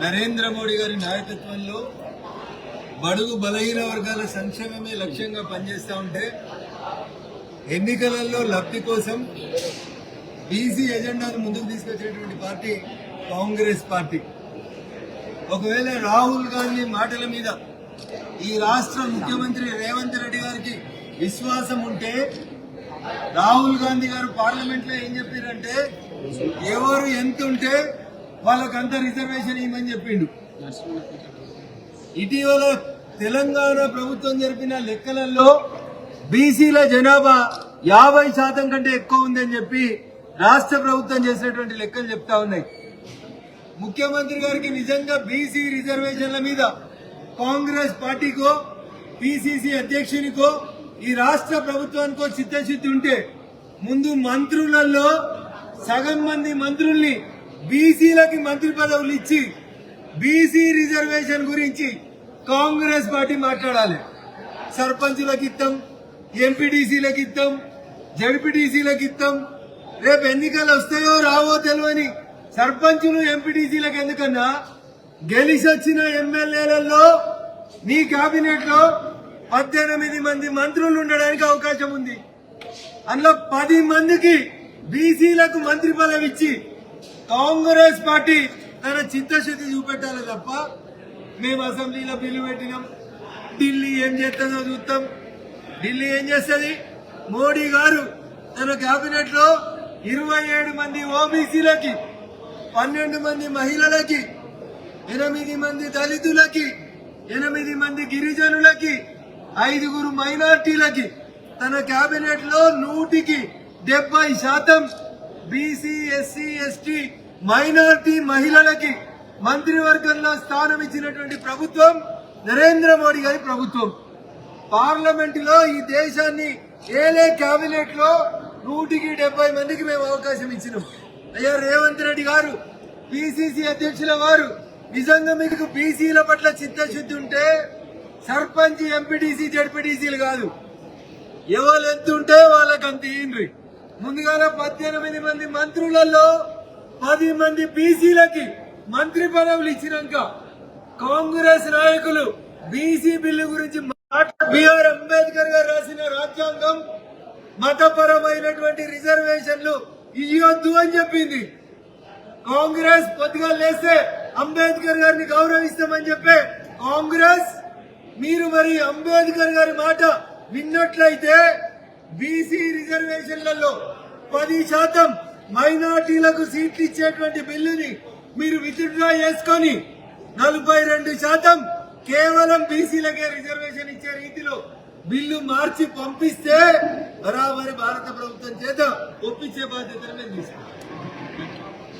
నరేంద్ర మోడీ గారి నాయకత్వంలో బడుగు బలహీన వర్గాల సంక్షేమమే లక్ష్యంగా పనిచేస్తూ ఉంటే ఎన్నికలలో లబ్ధి కోసం బీసీ ఎజెండాను ముందుకు తీసుకొచ్చేటువంటి పార్టీ కాంగ్రెస్ పార్టీ. ఒకవేళ రాహుల్ గాంధీ మాటల మీద ఈ రాష్ట్ర ముఖ్యమంత్రి రేవంత్ రెడ్డి గారికి విశ్వాసం ఉంటే రాహుల్ గాంధీ గారు పార్లమెంట్లో ఏం చెప్పారంటే ఎవరు ఎంత ఉంటే వాళ్ళకంతా రిజర్వేషన్ ఇవ్వమని చెప్పిండు. ఇటీవల తెలంగాణ ప్రభుత్వం జరిపిన లెక్కలలో బీసీల జనాభా యాభై శాతం కంటే ఎక్కువ ఉందని చెప్పి రాష్ట్ర ప్రభుత్వం చేసినటువంటి లెక్కలు చెప్తా ఉన్నాయి. ముఖ్యమంత్రి గారికి నిజంగా బీసీ రిజర్వేషన్ల మీద కాంగ్రెస్ పార్టీకో పిసిసి అధ్యక్షునికో ఈ రాష్ట్ర ప్రభుత్వానికో చిత్తశుద్ధి ఉంటే ముందు మంత్రులలో సగం మంది మంత్రుల్ని బీసీలకి మంత్రి పదవులు ఇచ్చి బీసీ రిజర్వేషన్ గురించి కాంగ్రెస్ పార్టీ మాట్లాడాలి. సర్పంచులకు ఇద్దాం ఎంపీటీసీలకు ఇద్దాం జడ్పీటీసీలకు ఇద్దాం రేపు ఎన్నికలు వస్తాయో రావో తెలియని సర్పంచులు ఎంపీటీసీలకు ఎందుకన్నా? గెలిచి వచ్చిన ఎమ్మెల్యేలలో నీ కేబినెట్లో పద్దెనిమిది మంది మంత్రులు ఉండడానికి అవకాశం ఉంది. అందులో పది మందికి బీసీలకు మంత్రి పదవి ఇచ్చి కాంగ్రెస్ పార్టీ తన చిత్తశుద్ధి చూపెట్టాలి తప్ప మేము అసెంబ్లీలో బిల్లు పెట్టినాం. ఢిల్లీ ఏం చేస్తుందో చూస్తాం ఢిల్లీ ఏం చేస్తుంది? మోడీ గారు తన కేబినెట్లో ఇరవై ఏడు మంది ఓబీసీలకి పన్నెండు మంది మహిళలకి ఎనిమిది మంది దళితులకి ఎనిమిది మంది గిరిజనులకి ఐదుగురు మైనార్టీలకి తన కేబినెట్లో నూటికి డెబ్బై శాతం బీసీ ఎస్సీ ఎస్టీ మైనార్టీ మహిళలకి మంత్రివర్గంలో స్థానం ఇచ్చినటువంటి ప్రభుత్వం నరేంద్ర మోడీ గారి ప్రభుత్వం. పార్లమెంట్లో ఈ దేశాన్ని ఏలే కేబినెట్లో నూటికి డెబ్బై మందికి మేము అవకాశం ఇచ్చినాం. అయ్యా రేవంత్ రెడ్డి గారు పిసిసి అధ్యక్షుల వారు నిజంగా మీకు బీసీల పట్ల చిత్తశుద్ధి ఉంటే సర్పంచ్ ఎంపీటీసీ జడ్పీటీసీలు కాదు. ఎవరు ఎంత ఉంటే వాళ్ళకి అంత ముందుగాల పద్దెనిమిది మంది మంత్రులలో పది మంది బీసీలకి మంత్రి పదవులు ఇచ్చినాక కాంగ్రెస్ నాయకులు బీసీ బిల్లు గురించి బిఆర్ అంబేద్కర్ గారు రాసిన రాజ్యాంగం మతపరమైనటువంటి రిజర్వేషన్లు ఇవ్వద్దు అని చెప్పింది. కాంగ్రెస్ పొద్దుగా లేస్తే అంబేద్కర్ గారిని గౌరవిస్తామని చెప్పే కాంగ్రెస్ మీరు మరి అంబేద్కర్ గారి మాట విన్నట్లయితే బీసీ రిజర్వేషన్లలో పది శాతం మైనార్టీలకు సీట్లు ఇచ్చేటువంటి బిల్లుని మీరు విత్డ్రా చేసుకొని నలభై రెండు శాతం కేవలం బీసీలకే రిజర్వేషన్ ఇచ్చే రీతిలో బిల్లు మార్చి పంపిస్తే బరాబరి భారత ప్రభుత్వం చేత ఒప్పించే బాధ్యతను మేము తీసుకుంటాం.